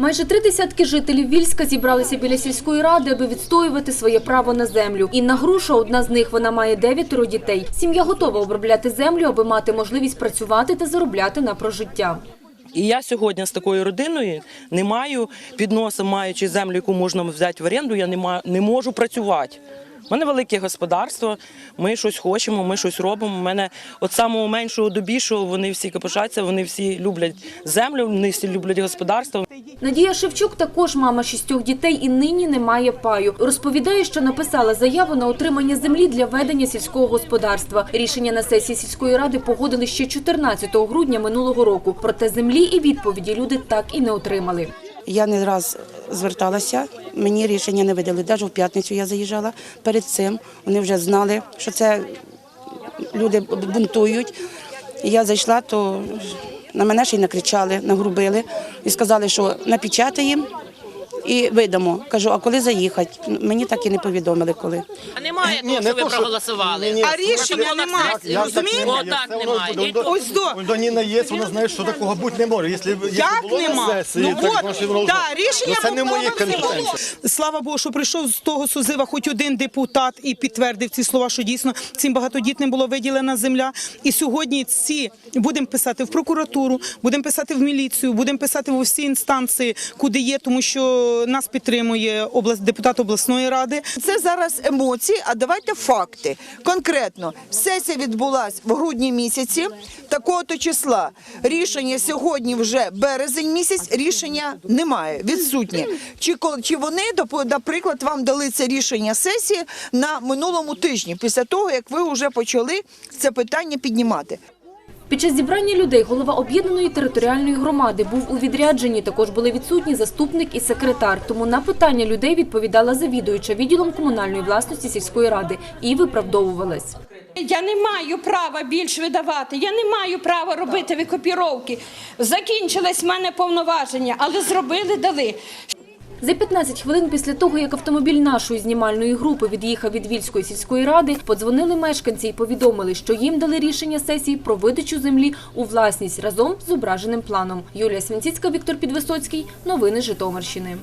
Майже три десятки жителів Вільська зібралися біля сільської ради, аби відстоювати своє право на землю. Інна Груша – одна з них. Вона має дев'ятеро дітей. Сім'я готова обробляти землю, аби мати можливість працювати та заробляти на прожиття. І я сьогодні з такою родиною не маю під носом, маючи землю, яку можна взяти в оренду, я не, маю, не можу працювати. У мене велике господарство, ми щось хочемо, ми щось робимо. У мене від самого меншого до більшого вони всі капошаться, вони всі люблять землю, вони всі люблять господарство. Надія Шевчук також мама шістьох дітей і нині не має паю. Розповідає, що написала заяву на отримання землі для ведення сільського господарства. Рішення на сесії сільської ради погодили ще 14 грудня минулого року. Проте землі і відповіді люди так і не отримали. Я не раз зверталася, мені рішення не видали. Навіть в п'ятницю я заїжджала перед цим. Вони вже знали, що це люди бунтують. Я зайшла, то на мене ще й накричали, нагрубили і сказали, що напечатаємо і видамо. Кажу, а коли заїхати? Мені так і не повідомили, коли. А немає того, не що ви то, що- проголосували. Ні, ні, А рішення немає. Розумієте? так немає. Ось до. До Ніна є, вона знає, що такого бути не може. Якщо, Як було на нема? сесії, Ну так, от, воно да, рішення Ну, Це не було мої компетенції. Слава Богу, що прийшов з того сузива хоч один депутат і підтвердив ці слова, що дійсно цим багатодітним було виділена земля. І сьогодні ці будемо писати в прокуратуру, будемо писати в міліцію, будемо писати в усі інстанції, куди є, тому що нас підтримує область депутат обласної ради. Це зараз емоції, а давайте факти. Конкретно, сесія відбулась в грудні місяці, такого-то числа. Рішення сьогодні вже березень місяць, рішення немає, відсутнє. Чи, чи вони, наприклад, вам дали це рішення сесії на минулому тижні, після того, як ви вже почали це питання піднімати? Під час зібрання людей голова об'єднаної територіальної громади був у відрядженні. Також були відсутні заступник і секретар. Тому на питання людей відповідала завідуюча відділом комунальної власності сільської ради і виправдовувалась. Я не маю права більш видавати, я не маю права робити викопіровки. Закінчились в мене повноваження, але зробили, дали. За 15 хвилин після того, як автомобіль нашої знімальної групи від'їхав від Вільської сільської ради, подзвонили мешканці і повідомили, що їм дали рішення сесії про видачу землі у власність разом з зображеним планом. Юлія Свінціцька, Віктор Підвисоцький. Новини Житомирщини.